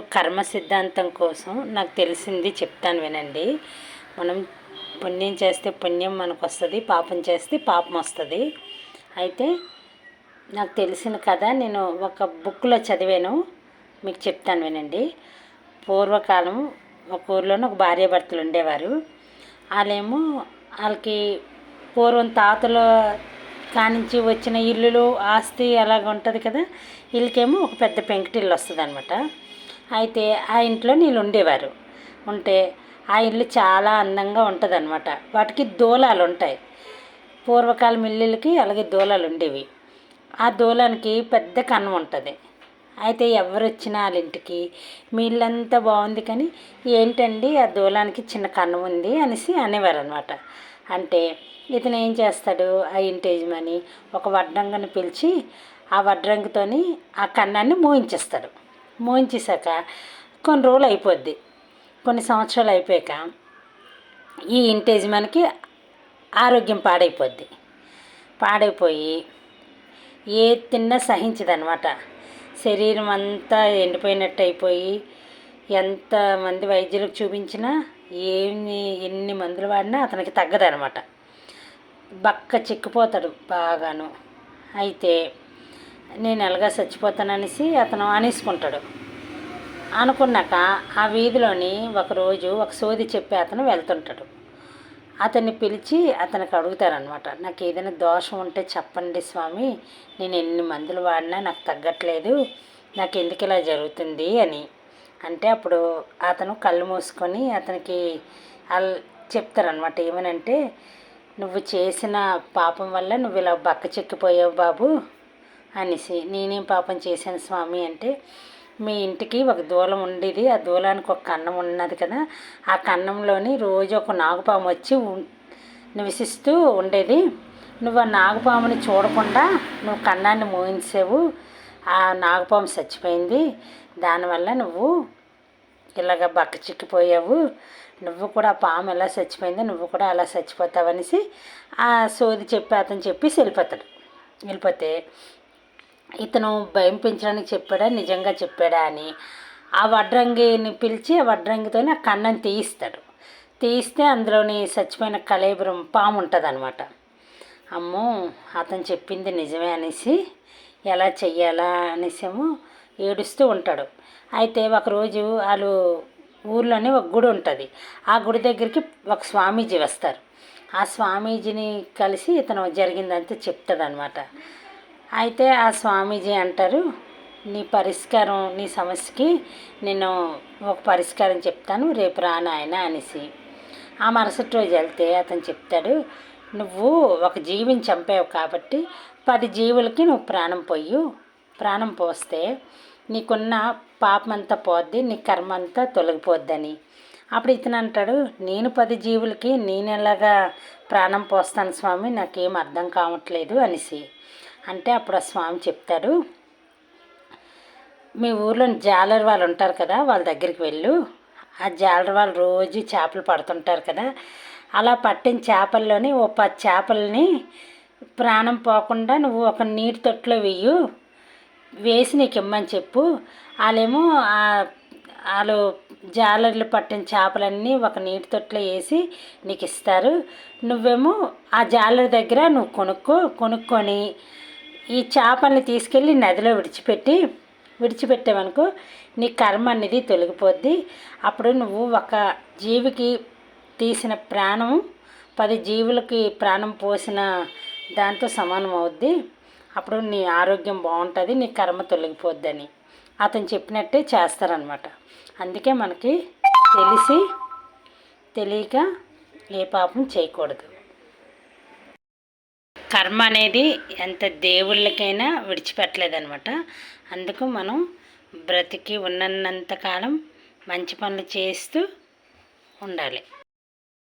కర్మ సిద్ధాంతం కోసం నాకు తెలిసింది చెప్తాను వినండి. మనం పుణ్యం చేస్తే పుణ్యం మనకు వస్తుంది పాపం చేస్తే పాపం వస్తుంది. అయితే నాకు తెలిసిన కథ నేను ఒక బుక్లో చదివాను. మీకు చెప్తాను వినండి. పూర్వకాలం ఒక ఊర్లోనే ఒక భార్యాభర్తలు ఉండేవారు. వాళ్ళేమో వాళ్ళకి పూర్వం తాతల కానించి వచ్చిన ఇల్లులు ఆస్తి అలాగ ఉంటుంది కదా వీళ్ళకేమో ఒక పెద్ద పెంకుటిల్లు వస్తుంది అనమాట అయితే ఆ ఇంట్లో నీళ్ళు ఉండేవారు. ఉంటే ఆ ఇల్లు చాలా అందంగా ఉంటుంది అనమాట వాటికి దూలాలు ఉంటాయి పూర్వకాలం ఇల్లులకి అలాగే దూలాలు ఉండేవి ఆ దూలానికి పెద్ద కన్నం ఉంటుంది. అయితే ఎవరు వచ్చినా వాళ్ళ ఇంటికి మీ ఇల్లంతా బాగుంది కానీ ఏంటండి ఆ దూలానికి చిన్న కన్నం ఉంది అనేసి అనేవారు అనమాట అంటే ఇతను ఏం చేస్తాడు ఆ ఇంటి యజమాని ఒక వడ్రంగని పిలిచి ఆ వడ్రంగితోని ఆ కన్నాన్ని మోయించేస్తాడు. మోయించేశాక కొన్ని రోజులు అయిపోద్ది. కొన్ని సంవత్సరాలు అయిపోయాక ఈ ఇంటి యజమానికి ఆరోగ్యం పాడైపోద్ది. పాడైపోయి ఏ తిన్నా సహించదనమాట శరీరం అంతా ఎండిపోయినట్టు అయిపోయి ఎంతమంది వైద్యులకు చూపించినా ఏమి ఎన్ని మందులు వాడినా అతనికి తగ్గదనమాట బక్క చిక్కిపోతాడు బాగాను. అయితే నేను ఎలాగా చచ్చిపోతాననేసి అతను అనేసుకుంటాడు. అనుకున్నాక ఆ వీధిలోని ఒకరోజు ఒక సోది చెప్పి అతను వెళ్తుంటాడు. అతన్ని పిలిచి అతనికి అడుగుతారనమాట నాకు ఏదైనా దోషం ఉంటే చెప్పండి స్వామి నేను ఎన్ని మందులు వాడినా నాకు తగ్గట్లేదు నాకు ఎందుకు ఇలా జరుగుతుంది అని. అంటే అప్పుడు అతను కళ్ళు మూసుకొని అతనికి వాళ్ళు చెప్తారనమాట ఏమనంటే నువ్వు చేసిన పాపం వల్ల నువ్వు ఇలా బక్క చెక్కిపోయావు బాబు అనేసి నేనేం పాపం చేశాను స్వామి? అంటే మీ ఇంటికి ఒక దూలం ఉండేది. ఆ దూలానికి ఒక కన్నం ఉన్నది కదా. ఆ కన్నంలోని రోజు ఒక నాగుపాము వచ్చి నివసిస్తూ ఉండేది. నువ్వు ఆ నాగుపాముని చూడకుండా నువ్వు కన్నాన్ని మోయించావు. ఆ నాగుపాము చచ్చిపోయింది. దానివల్ల నువ్వు ఇలాగ బక్క చిక్కిపోయావు నువ్వు కూడా ఆ పాము ఎలా చచ్చిపోయిందో నువ్వు కూడా అలా చచ్చిపోతావు అనేసి ఆ సోది చెప్పి అతను చెప్పేసి వెళ్ళిపోతాడు. వెళ్ళిపోతే ఇతను భయం పెంచడానికి చెప్పాడా నిజంగా చెప్పాడా అని. ఆ వడ్రంగిని పిలిచి ఆ వడ్రంగితోనే ఆ కన్నం తీయిస్తాడు. తీస్తే అందులోని చచ్చిపోయిన కలేబురం పాము ఉంటుంది అనమాట అమ్మో అతను చెప్పింది నిజమే అనేసి ఎలా చెయ్యాలా అనేసేమో ఏడుస్తూ ఉంటాడు. అయితే ఒకరోజు వాళ్ళు ఊర్లోనే ఒక గుడి ఉంటుంది. ఆ గుడి దగ్గరికి ఒక స్వామీజీ వస్తారు. ఆ స్వామీజీని కలిసి ఇతను జరిగిందంతా చెప్తాడనమాట అయితే ఆ స్వామీజీ అంటారు నీ పరిష్కారం నీ సమస్యకి నేను ఒక పరిష్కారం చెప్తాను రేపు రా నాయన అనేసి. ఆ మరుసటి రోజు వెళ్తే అతను చెప్తాడు నువ్వు ఒక జీవిని చంపావు కాబట్టి పది జీవులకి నువ్వు ప్రాణం పోయు ప్రాణం పోస్తే నీకున్న పాపం అంతా పోద్ది నీ కర్మ అంతా తొలగిపోద్దని. అప్పుడు ఇతను అంటాడు నేను పది జీవులకి నేను ఎలాగా ప్రాణం పోస్తాను స్వామి? నాకేం అర్థం కావట్లేదు అనేసి. అంటే అప్పుడు ఆ స్వామి చెప్తాడు మీ ఊర్లో జాలర్ వాళ్ళు ఉంటారు కదా వాళ్ళ దగ్గరికి వెళ్ళు. ఆ జాలర్ వాళ్ళు రోజు చేపలు పడుతుంటారు కదా అలా పట్టిన చేపల్లోని ఓ పది చేపల్ని ప్రాణం పోకుండా నువ్వు ఒక నీటి తొట్టులో వెయ్యు వేసి నీకు ఇమ్మని చెప్పు. వాళ్ళేమో వాళ్ళు జాలర్లు పట్టిన చేపలన్నీ ఒక నీటి తొట్టులో వేసి నీకు ఇస్తారు. నువ్వేమో ఆ జాలర్ దగ్గర నువ్వు కొనుక్కో కొనుక్కొని ఈ చేపల్ని తీసుకెళ్ళి నదిలో విడిచిపెట్టి విడిచిపెట్టావనుకో నీ కర్మ అనేది తొలగిపోద్ది. అప్పుడు నువ్వు ఒక జీవికి తీసిన ప్రాణం పది జీవులకి ప్రాణం పోసిన దాంతో సమానం అవుద్ది. అప్పుడు నీ ఆరోగ్యం బాగుంటుంది నీ కర్మ తొలగిపోద్దని. అతను చెప్పినట్టే చేస్తారనమాట అందుకే మనకి తెలిసి తెలియక ఏ పాపం చేయకూడదు. కర్మ అనేది ఎంత దేవుళ్ళకైనా విడిచిపెట్టలేదనమాట అందుకు మనం బ్రతికి ఉన్నంత కాలం మంచి పనులు చేస్తూ ఉండాలి.